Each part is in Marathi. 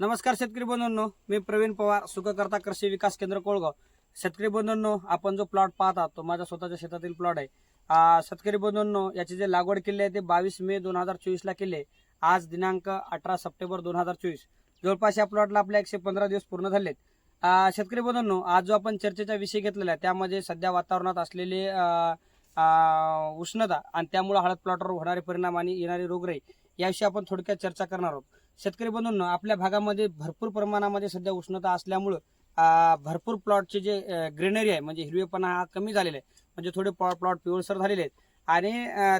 नमस्कार शेतकरी बंधूंनो मी प्रवीण पवार सुखकर्ता कृषी विकास केंद्र कोळगाव. शेतकरी बंधूंनो आपण जो प्लॉट पाहता तो माझ्या स्वतःच्या शेतातील प्लॉट आहे. शेतकरी बंधूंनो याची जे लागवड केली आहे ते बावीस मे दोन हजार चोवीसला केले केली आहे. आज दिनांक अठरा सप्टेंबर दोन हजार चोवीस. जवळपास या प्लॉटला आपल्या एकशे पंधरा दिवस पूर्ण झालेत. शेतकरी बंधूंनो आज जो आपण चर्चेचा विषय घेतलेला आहे त्यामध्ये सध्या वातावरणात असलेले उष्णता आणि त्यामुळे हळद प्लॉटवर होणारे परिणाम आणि येणारे रोगराई याविषयी आपण थोडक्यात चर्चा करणार आहोत. शेतकरी बंधूंनो आपल्या भागामध्ये भरपूर प्रमाणामध्ये सध्या उष्णता असल्यामुळं भरपूर प्लॉटचे जे ग्रीनरी आहे म्हणजे हिरवेपणा हा कमी झालेला आहे. म्हणजे थोडे प्लॉट पिवळसर झालेले आहेत. आणि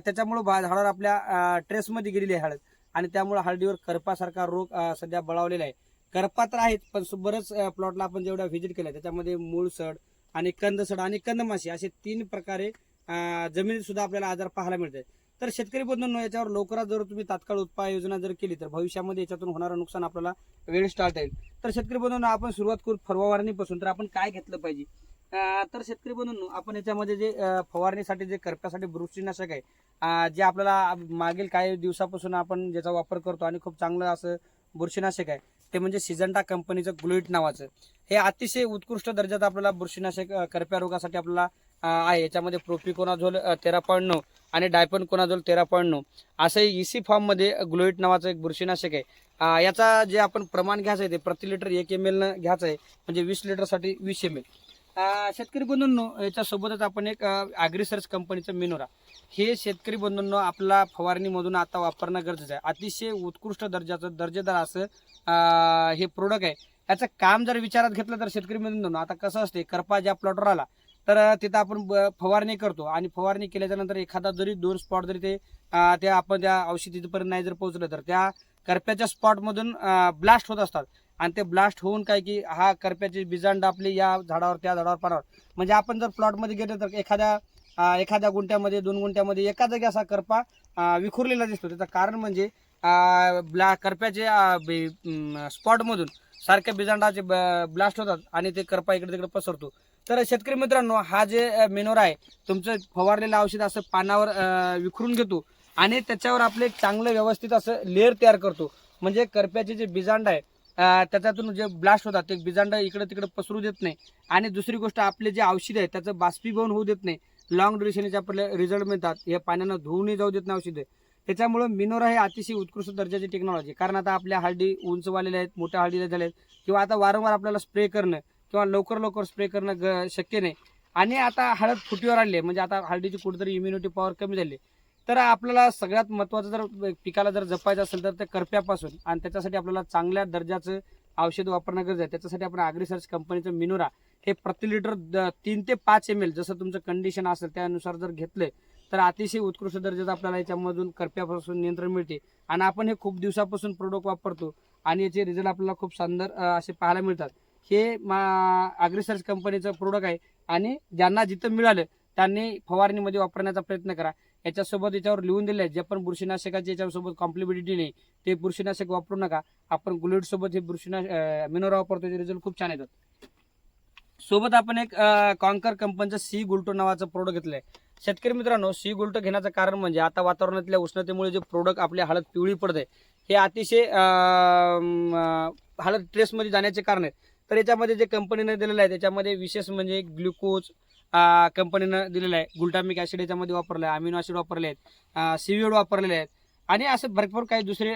त्याच्यामुळं झाडावर आपल्या ट्रेसमध्ये गेलेली आहे हळद. आणि त्यामुळे हळदीवर करपासारखा रोग सध्या बळावलेला आहे. करपा तर आहेत पण बरंच प्लॉटला आपण जेवढ्या व्हिजिट केल्या त्याच्यामध्ये मूळसड आणि कंदसड आणि कंदमाशी असे तीन प्रकारे जमिनीत सुद्धा आपल्याला आजार पाहायला मिळतात. तर शेतकरी बंधूंनो याच्यावर लवकरात जर तुम्ही तात्काळ उपाययोजना जर केली तर भविष्यामध्ये याच्यातून होणारं नुकसान आपल्याला वेळेस टाळता येईल. तर शेतकरी बंधूंनो आपण सुरुवात करू फवारणीपासून तर आपण काय घेतलं पाहिजे? तर शेतकरी बंधूंनो आपण याच्यामध्ये जे फवारणीसाठी जे करप्यासाठी बुरशीनाशक आहे जे आपल्याला मागील काही दिवसापासून आपण ज्याचा वापर करतो आणि खूप चांगलं असं बुरशीनाशक आहे ते म्हणजे सिजंटा कंपनीचं ग्लुईट नावाचं. हे अतिशय उत्कृष्ट दर्जाचं आपल्याला बुरशीनाशक कर्प्या करप्या रोगासाठी आपल्याला आहे. याच्यामध्ये प्रोपिकोनाझोल तेरा पॉईंट नऊ आणि डायपन कोणाजोल तेरा पॉईंट नऊ. असं इसी फॉर्ममध्ये ग्लोईट नावाचं एक बुरशीनाशक आहे. याचा जे आपण प्रमाण घ्यायचं आहे ते प्रति लिटर एक एम एलनं घ्यायचं आहे म्हणजे वीस लिटरसाठी वीस एम एल शेतकरी बंधूंनो याच्यासोबतच आपण एक ॲग्रिसर्च कंपनीचं मिनोरा हे शेतकरी बंधूंनो आपला फवारणीमधून आता वापरणं गरजेचं आहे. अतिशय उत्कृष्ट दर्जाचं दर्जेदार असं हे प्रोडक्ट आहे. याचं काम जर विचारात घेतलं तर शेतकरी बंधूंनो आता कसं असते करपा ज्या प्लॉटवर आला तर तिथं आपण ब- फवारणी करतो. आणि फवारणी केल्याच्यानंतर एखादा जरी दोन स्पॉट जरी ते त्या आपण त्या औषधीपर्यंत नाही जर पोहोचलं तर त्या करप्याच्या स्पॉटमधून ब्लास्ट होत असतात. आणि ते ब्लास्ट होऊन काय की हा करप्याचे बिजांड आपली या झाडावर त्या झाडावर पानावर म्हणजे आपण जर प्लॉटमध्ये गेलो तर एखाद्या एखाद्या गुंट्यामध्ये दोन गुंट्यामध्ये एका जागी असा करपा विखुरलेला दिसतो. त्याचं कारण म्हणजे ब्ला करप्याचे स्पॉटमधून सारख्या बिजांडाचे ब्लास्ट होतात आणि ते करपा इकडे तिकडे पसरतो. तर शेतकरी मित्रांनो हा जे मेनोरा आहे तुमचं फवारलेलं औषध असं पानावर विखरून घेतो आणि त्याच्यावर आपलं एक चांगलं व्यवस्थित असं लेअर तयार करतो. म्हणजे करप्याचे जे बिजांड आहे त्याच्यातून जे ब्लास्ट होतात ते बिजांड इकडे तिकडे पसरू देत नाही. आणि दुसरी गोष्ट आपले जे औषध आहे त्याचं बाष्पीभवन होऊ देत नाही. लॉंग ड्युरेशनचे आपले रिझल्ट मिळतात. हे पाण्यानं धुवूनही जाऊ देत नाही औषधं. त्याच्यामुळं मिनोरा हे अतिशय उत्कृष्ट दर्जाची टेक्नॉलॉजी कारण आता आपल्या हळदी उंचवालेल्या आहेत मोठ्या हळदीला झाल्या आहेत किंवा आता वारंवार आपल्याला स्प्रे करणं. किंवा लवकर लवकर स्प्रे करणं ग शक्य नाही. आणि आता हळद फुटीवर आली म्हणजे आता हळदीची कुठेतरी इम्युनिटी पॉवर कमी झाली तर आपल्याला सगळ्यात महत्त्वाचं जर पिकाला जर जपायचं असेल तर ते करप्यापासून आणि त्याच्यासाठी आपल्याला चांगल्या दर्जाचं औषध वापरणं गरज आहे. त्याच्यासाठी आपण ॲग्रिसर्च कंपनीचं मिनोरा हे प्रति लिटर द- तीन ते पाच एम एल जसं तुमचं कंडिशन असेल त्यानुसार जर घेतलं तर अतिशय उत्कृष्ट दर्जाचं आपल्याला याच्यामधून करप्यापासून नियंत्रण मिळते. आणि आपण हे खूप दिवसापासून प्रोडक्ट वापरतो आणि याचे रिझल्ट आपल्याला खूप सुंदर असे पाहायला मिळतात. हे मा कंपनीचं प्रोडक्ट आहे. आणि ज्यांना जिथं मिळालं त्यांनी फवारणीमध्ये वापरण्याचा प्रयत्न करा. याच्यासोबत याच्यावर लिहून दिले आहे जे पण बुरशीनाशकाचे याच्यासोबत कॉम्प्लिबिलिटी नाही ते बुरशीनाशक वापरू नका. आपण गुलेटसोबत हे बुरशीनाश मिनोरा वापरतो त्याचे रिझल्ट खूप छान येतात. सोबत आपण एक कॉन्कर कंपनीचं सी गुल्टो नावाचं प्रोडक्ट घेतलंय. शेतकरी मित्रांनो सी गुल्टो घेण्याचं कारण म्हणजे आता वातावरणातल्या उष्णतेमुळे जे प्रोडक्ट आपल्या हळद पिवळी पडते हे अतिशय हळद ट्रेसमध्ये जाण्याचे कारण आहेत तर याच्यामध्ये जे कंपनीनं दिलेलं आहे त्याच्यामध्ये विशेष म्हणजे ग्लुकोज कंपनीनं दिलेलं आहे. गुल्टामिक ऍसिड याच्यामध्ये वापरलं आहे अमिनो ऍसिड वापरले आहेत सिविड वापरलेले आहेत. आणि असे भरपूर काही दुसरे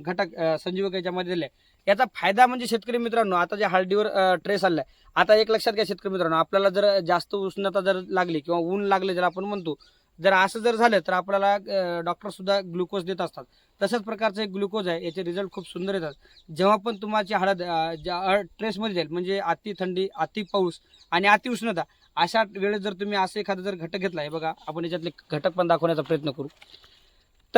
घटक संजीवक याच्यामध्ये दिले याचा फायदा म्हणजे शेतकरी मित्रांनो आता जे हळदीवर ट्रेस आलाय आता एक लक्षात घ्या शेतकरी मित्रांनो. आपल्याला जर जास्त उष्णता जर लागली किंवा ऊन लागले जर आपण म्हणतो जर असं जर झालं तर आपल्याला डॉक्टर सुद्धा ग्लुकोज देत असतात. तशाच प्रकारचं एक ग्लुकोज आहे याचे रिझल्ट खूप सुंदर येतात. जेव्हा पण तुम्हाची हळद ज्या ट्रेसमध्ये जाईल म्हणजे अति थंडी अति पाऊस आणि अति उष्णता अशा वेळेस जर तुम्ही असं एखादा जर घटक घेतला हे बघा आपण याच्यातले घटक पण दाखवण्याचा प्रयत्न करू.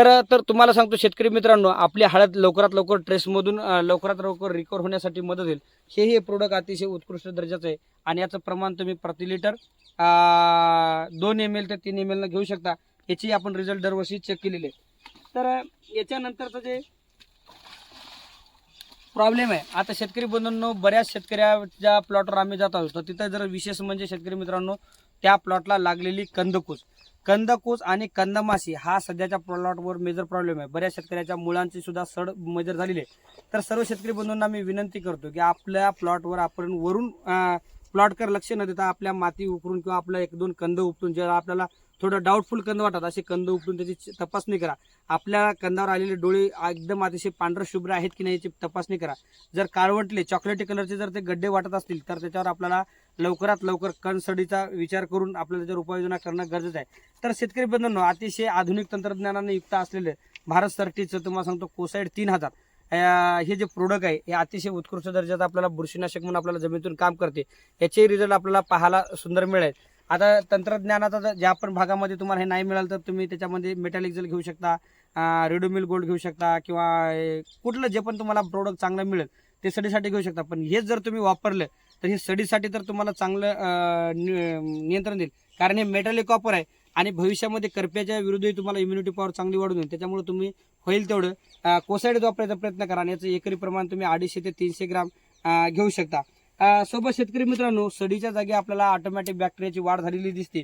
तर तर तुम्हाला सांगतो शेतकरी मित्रांनो आपली हळद लवकरात लवकर ट्रेसमधून लवकरात लवकर रिकवर होण्यासाठी मदत होईल. हे हे प्रोडक्ट अतिशय उत्कृष्ट दर्जाचं आहे आणि याचं प्रमाण तुम्ही प्रति लिटर दोन एम एल ते तीन एम एलनं घेऊ शकता. याची आपण रिझल्ट दरवर्षी चेक केलेले आहे. तर याच्यानंतरचं जे प्रॉब्लेम आहे आता शेतकरी बंधूंनो बऱ्याच शेतकऱ्याच्या प्लॉटवर आम्ही जात आहोत. तर तिथं जर विशेष म्हणजे शेतकरी मित्रांनो त्या प्लॉटला लागलेली कंदकूस. कंदकूस आणि कंदमाशी हा सध्याच्या प्लॉटवर मेजर प्रॉब्लेम आहे. बऱ्याच शेतकऱ्याच्या मुलांची सुद्धा सड मेजर झालेली आहे. तर सर्व शेतकरी बंधूंना मी विनंती करतो की आपल्या प्लॉटवर आपण वरून प्लॉटकर लक्ष न देता आपल्या माती उकरून किंवा आपल्या एक दोन कंद उपटून जे आपल्याला थोडं डाऊटफुल कंद वाटतात. असे कंद उपटून त्याची तपासणी करा. आपल्या कंदावर आलेले डोळे एकदम अतिशय पांढरं शुभ्र आहेत की नाही याची तपासणी करा. जर काळवंटले चॉकलेटी कलरचे जर ते गड्डे वाटत असतील तर त्याच्यावर आपल्याला लवकरात लवकर कणसडीचा विचार करून आपल्याला त्याच्यावर उपाययोजना करणं गरजेचं आहे. तर शेतकरी बंधूंनो अतिशय आधुनिक तंत्रज्ञानाने युक्त असलेले भारत सरटीचं तुम्हाला सांगतो कोसाईड तीन हजार. हे जे प्रोडक्ट आहे हे अतिशय उत्कृष्ट दर्जाचं आपल्याला बुरशीनाशक म्हणून आपल्याला जमिनीतून काम करते. याचे रिझल्ट आपल्याला पाहायला सुंदर मिळेल. आता तंत्रज्ञानाचा जर ज्या पण भागामध्ये तुम्हाला हे नाही मिळालं तर तुम्ही त्याच्यामध्ये मेटॅलिक जेल घेऊ शकता रेडोमिल गोल्ड घेऊ शकता किंवा कुठलं जे पण तुम्हाला प्रोडक्ट चांगलं मिळेल ते सडीसाठी घेऊ शकता. पण हेच जर तुम्ही वापरलं तर हे सडीसाठी तर तुम्हाला चांगलं नियंत्रण देईल. कारण हे मेटॅलिक कॉपर आहे आणि भविष्यामध्ये करप्याच्या विरुद्धही तुम्हाला इम्युनिटी पॉवर चांगली वाढून देईल. त्याच्यामुळे तुम्ही होईल तेवढं. कोसाईड वापरायचा प्रयत्न करा आणि याचं एकरी प्रमाण तुम्ही अडीचशे ते तीनशे ग्राम घेऊ शकता. सोबत शेतकरी मित्रांनो सडीच्या जागी आपल्याला ऑटोमॅटिक बॅक्टेरियाची वाढ झालेली दिसते.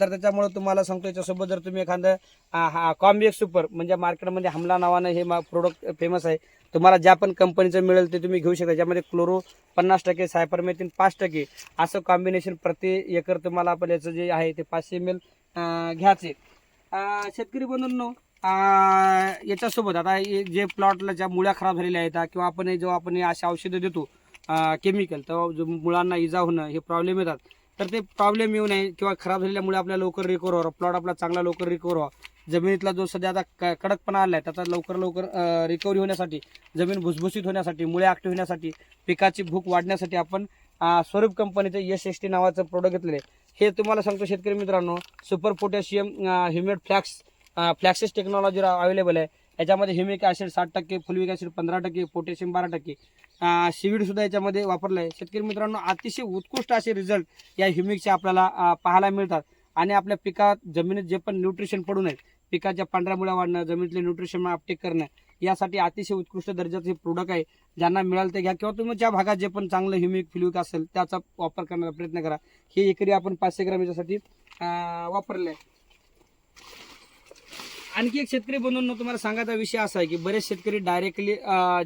तर त्याच्यामुळे तुम्हाला सांगतो याच्यासोबत जर तुम्ही एखादं कॉम्बिएक्स सुपर म्हणजे मार्केटमध्ये हमला नावानं हे प्रोडक्ट फेमस आहे तुम्हाला ज्या पण कंपनीचं मिळेल ते तुम्ही घेऊ शकता. ज्यामध्ये क्लोरो पन्नास टक्के सायपरमेथिन पाच टक्के असं कॉम्बिनेशन प्रति एकर तुम्हाला आपण याचं जे आहे ते पाचशे एम एल घ्यायचे. शेतकरी बंधूंनो याच्यासोबत आता हे जे प्लॉटला ज्या मुळ्या खराब झालेल्या आहेत किंवा आपण हे जेव्हा आपण असे अशी औषधं देतो केमिकल तेव्हा जो मुळांना इजा होणं हे प्रॉब्लेम येतात. तर ते प्रॉब्लेम येऊ नये किंवा खराब झालेल्यामुळे आपल्या लवकर रिकवर व्हावं. प्लॉट आपला चांगला लवकर रिकवर व्हावा. जमिनीतला जो सध्या आता क- कडकपणा आला आहे त्याचा लवकर लवकर रिकव्हरी होण्यासाठी जमीन भुसभुशीत होण्यासाठी मुळे ॲक्टिव्ह होण्यासाठी पिकाची भूक वाढण्यासाठी आपण स्वरूप कंपनीचं एस एस टी नावाचं प्रोडक्ट घेतलेलं आहे. हे तुम्हाला सांगतो शेतकरी मित्रांनो super potassium humid flax flaxes technology available आहे. याच्यामध्ये हिमिक ॲसिड साठ टक्के फुलविक ॲसिड पंधरा टक्के पोटॅशियम बारा टक्के. शिवीडसुद्धा याच्यामध्ये वापरलं आहे शेतकरी मित्रांनो अतिशय उत्कृष्ट असे रिझल्ट या ह्युमिकचे आपल्याला पाहायला मिळतात. आणि आपल्या पिकात जमिनीत जे पण न्यूट्रिशन पडू नये पिकाच्या पांढऱ्या मुळ्या वाढणं जमिनीतले न्यूट्रिशन अपटेक करणं यासाठी अतिशय उत्कृष्ट दर्जाचे हे प्रोडक्ट आहे. ज्यांना मिळालं ते घ्या. किंवा तुम्ही ज्या भागात जे पण चांगलं ह्युमिक फिल्विक असेल त्याचा वापर करण्याचा प्रयत्न करा. हे एकरी आपण पाचशे ग्राम याच्यासाठी वापरले आहे आणखी एक शेतकरी बंधूंना तुम्हाला सांगायचा विषय असा आहे की बरेच शेतकरी डायरेक्टली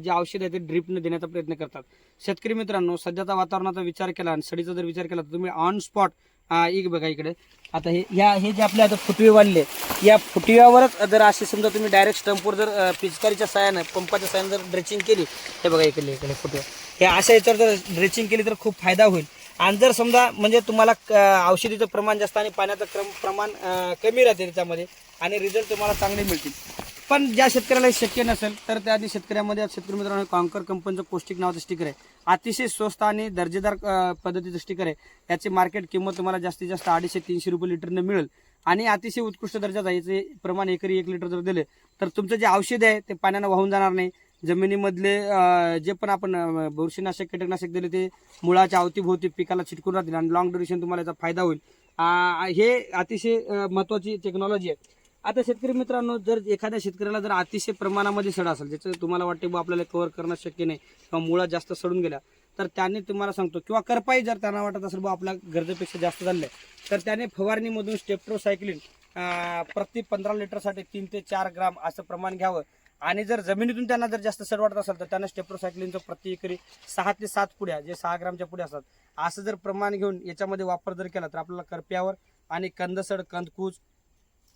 जे औषध आहे ते ड्रिपने देण्याचा प्रयत्न करतात. शेतकरी मित्रांनो सध्याचा वातावरणाचा विचार केला आणि सडीचा जर विचार केला तर तुम्ही ऑन स्पॉट एक बघा इकडे. आता हे ह्या हे जे आपले आता फुटवे वाढले या फुटव्यावरच जर असे समजा तुम्ही डायरेक्ट स्टंपवर जर पिचकारीच्या साह्यानं पंपाच्या साह्यानं जर ड्रेचिंग केली हे बघा इकडे इकडे फुटवे. हे अशा याच्यावर जर ड्रेचिंग केली तर खूप फायदा होईल. आणि जर समजा म्हणजे तुम्हाला औषधीचं प्रमाण जास्त आणि पाण्याचं क्रम प्रमाण कमी राहते त्याच्यामध्ये आणि रिझल्ट तुम्हाला चांगले मिळतील. पण ज्या शेतकऱ्याला शक्य नसेल तर त्या आधी शेतकऱ्यामध्ये आज शेतकरी मित्रांनो कॉन्कर कंपनीचं पौष्टिक नावाचं स्टिकर आहे. अतिशय स्वस्त आणि दर्जेदार पद्धतीचं स्टिकर आहे. याची मार्केट किंमत तुम्हाला जास्तीत जास्त अडीचशे तीनशे रुपये लिटरनं मिळेल. आणि अतिशय उत्कृष्ट दर्जाचं आहे. याचे प्रमाण एकरी एक लिटर जर दिले तर तुमचं जे औषध आहे ते पाण्यानं वाहून जाणार नाही. जमिनीमधले जे पण आपण बुरशीनाशक कीटकनाशक दिले ते मुळाच्या अवतीभोवती पिकाला छिटकून राहतील आणि लॉंग ड्युरेशन तुम्हाला याचा फायदा होईल. हे अतिशय महत्त्वाची महत्वाची टेक्नॉलॉजी आहे. आता शेतकरी मित्रांनो जर एखाद्या शेतकऱ्याला जर अतिशय प्रमाणामध्ये सड असेल ज्याचं तुम्हाला वाटते बा आपल्याला कव्हर करणं शक्य नाही किंवा मुळात जास्त सडून गेल्या तर त्याने तुम्हाला सांगतो. किंवा करपाई जर त्यांना वाटत असेल बा आपल्या गरजेपेक्षा जास्त झाले तर त्याने फवारणीमधून स्टेप्ट्रोसायक्लिन प्रति पंधरा लिटरसाठी तीन ते चार ग्राम असं प्रमाण घ्यावं. आणि जर जमिनीतून त्यांना जर जास्त सड वाटत असेल तर त्यांना स्टेप्रोसायक्लिनचं प्रति एकरी सहा ते सात पुड्या जे सहा ग्रामच्या पुढे असतात असं जर प्रमाण घेऊन याच्यामध्ये वापर जर केला तर आपल्याला करप्यावर आणि कंदसड कंदकूज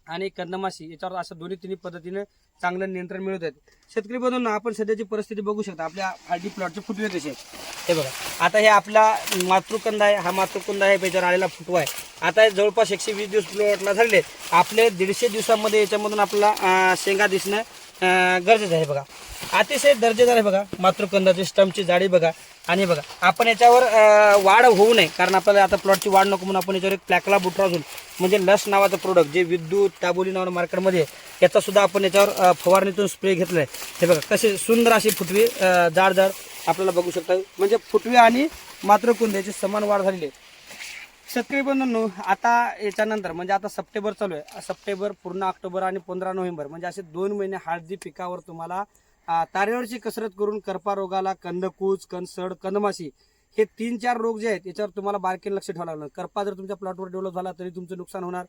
आणि कंदमाशी याच्यावर असं दोन्ही तिन्ही पद्धतीने चांगलं नियंत्रण मिळत आहेत शेतकरी बंधूंना आपण सध्याची परिस्थिती बघू शकता. आपल्या हळदी प्लॉटचे फुटवे कसे हे बघा. आता हे आपला मातृकंद आहे. हा मातृकंद आहे याच्यावर आलेला फुटवा आहे. आता हे जवळपास एकशे वीस दिवस प्लॉटला झाले आपले दीडशे दिवसामध्ये याच्यामधून आपला शेंगा दिसणं गरजेचं आहे बघा. अतिशय दर्जेदार आहे बघा मातृकंदाची स्टमची जाडी बघा. आणि बघा आपण याच्यावर वाढ होऊ नये. कारण आपल्याला आता प्लॉटची वाढ नको म्हणून आपण याच्यावर एक प्लॅकला बुट्राझून म्हणजे लस नावाचं प्रोडक्ट जे विद्युत टाबोली नावानं मार्केटमध्ये याचा सुद्धा आपण याच्यावर फवारणीतून स्प्रे घेतलाय. हे बघा कसे सुंदर अशी फुटवी जाड जाड आपल्याला बघू शकता. म्हणजे फुटवी आणि मातृकुंद याची समान वाढ झालेली आहे. शेतकरी बंधूंनो आता याच्यानंतर म्हणजे आता सप्टेंबर चालू आहे. सप्टेंबर पूर्ण ऑक्टोबर आणि पंधरा नोव्हेंबर म्हणजे असे दोन महिने हळदी पिकावर तुम्हाला तारेवरची कसरत करून करपा रोगाला कंदकूच कंदसड कंदमाशी हे तीन चार रोग जे आहेत याच्यावर तुम्हाला बारकेन लक्ष ठेवावं लागणार. करपा जर तुमच्या प्लॉटवर डेव्हलप झाला तरी तुमचं नुकसान होणार.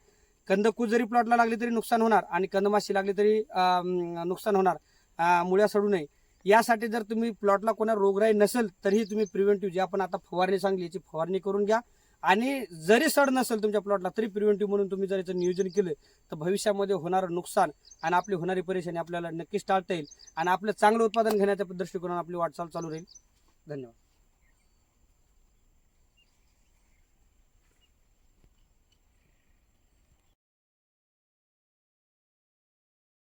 कंदकूज जरी प्लॉटला लागली तरी नुकसान होणार आणि कंदमाशी लागली तरी नुकसान होणार. मुळ्या सडू नये. यासाठी जर तुम्ही प्लॉटला कोणा रोगराई नसेल तरीही तुम्ही प्रिव्हेंटिव्ह जी आपण आता फवारणी सांगली याची फवारणी करून घ्या. आणि जरी सड नसेल तुमच्या प्लॉटला तरी प्रिव्हेंटिव्ह म्हणून तुम्ही जर याचं नियोजन केलं तर भविष्यामध्ये होणारं नुकसान आणि आपली होणारी परेशानी आपल्याला नक्कीच टाळता येईल आणि आपलं चांगलं उत्पादन घेण्याच्या दृष्टिकोनात आपली वाटचाल चालू राहील. धन्यवाद.